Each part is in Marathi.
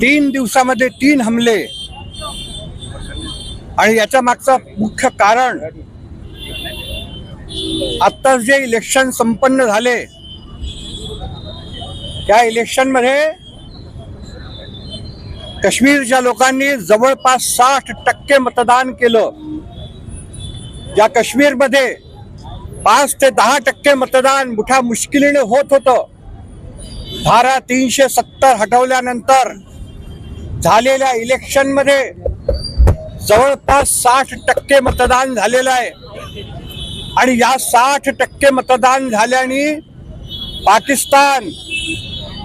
तीन दिवसामध्ये तीन हमले. आणि याच्या मागचं मुख्य कारण आता जे इलेक्शन संपन्न झाले त्या इलेक्शनमध्ये काश्मीरच्या लोकांनी जवळपास साठ टक्के मतदान केलं. ज्या काश्मीरमध्ये पाच ते दहा टक्के मतदान मोठ्या मुश्किलीने होत होतं. धारा तीनशे सत्तर हटवल्यानंतर झालेल्या इलेक्शनमध्ये जवळपास साठ टक्के मतदान झालेलं आहे. आणि या साठ टक्के मतदान झाल्याने पाकिस्तान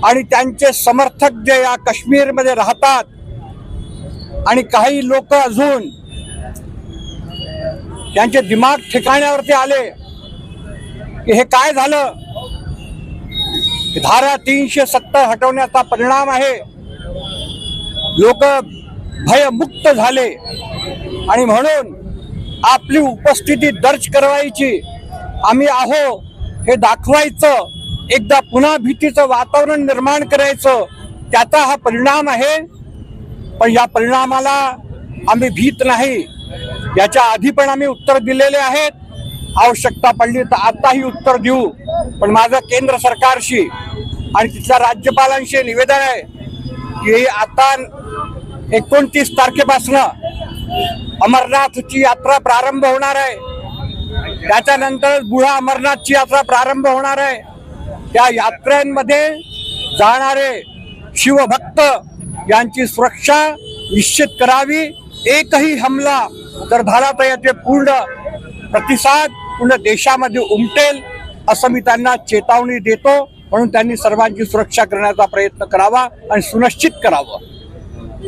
आणि त्यांचे समर्थक जे या काश्मीरमध्ये राहतात आणि काही लोक अजून त्यांचे दिमाग ठिकाण्यावरती आले की हे काय झालं? धारा तीनशे सत्तर हटवण्याचा परिणाम आहे. लोक भयमुक्त झाले. आणि म्हणून आपली उपस्थिती दर्ज करवायची आम्ही आहो हे दाखवायचं एकदा पुन्हा भीतीचं वातावरण निर्माण करायचं त्याचा हा परिणाम आहे. पण या परिणामाला आम्ही भीत नाही. याच्या आधी पण आम्ही उत्तर दिलेले आहेत. आवश्यकता पडली तर आताही उत्तर देऊ. पण माझं केंद्र सरकारशी आणि तिथल्या राज्यपालांशी निवेदन आहे की आता एकोणतीस तारखेपासनं अमरनाथची यात्रा प्रारंभ होणार आहे. त्याच्यानंतर बुढा अमरनाथची यात्रा प्रारंभ होणार आहे. त्या यात्रेमध्ये जाणारे शिवभक्त यांची सुरक्षा निश्चित करावी. एकही हमला जर झाला तर याचे पूर्ण प्रतिसाद पूर्ण देशामध्ये उमटेल असं मी त्यांना चेतावणी देतो म्हणून त्यांनी सर्वांची सुरक्षा करण्याचा प्रयत्न करावा आणि सुनिश्चित करावं.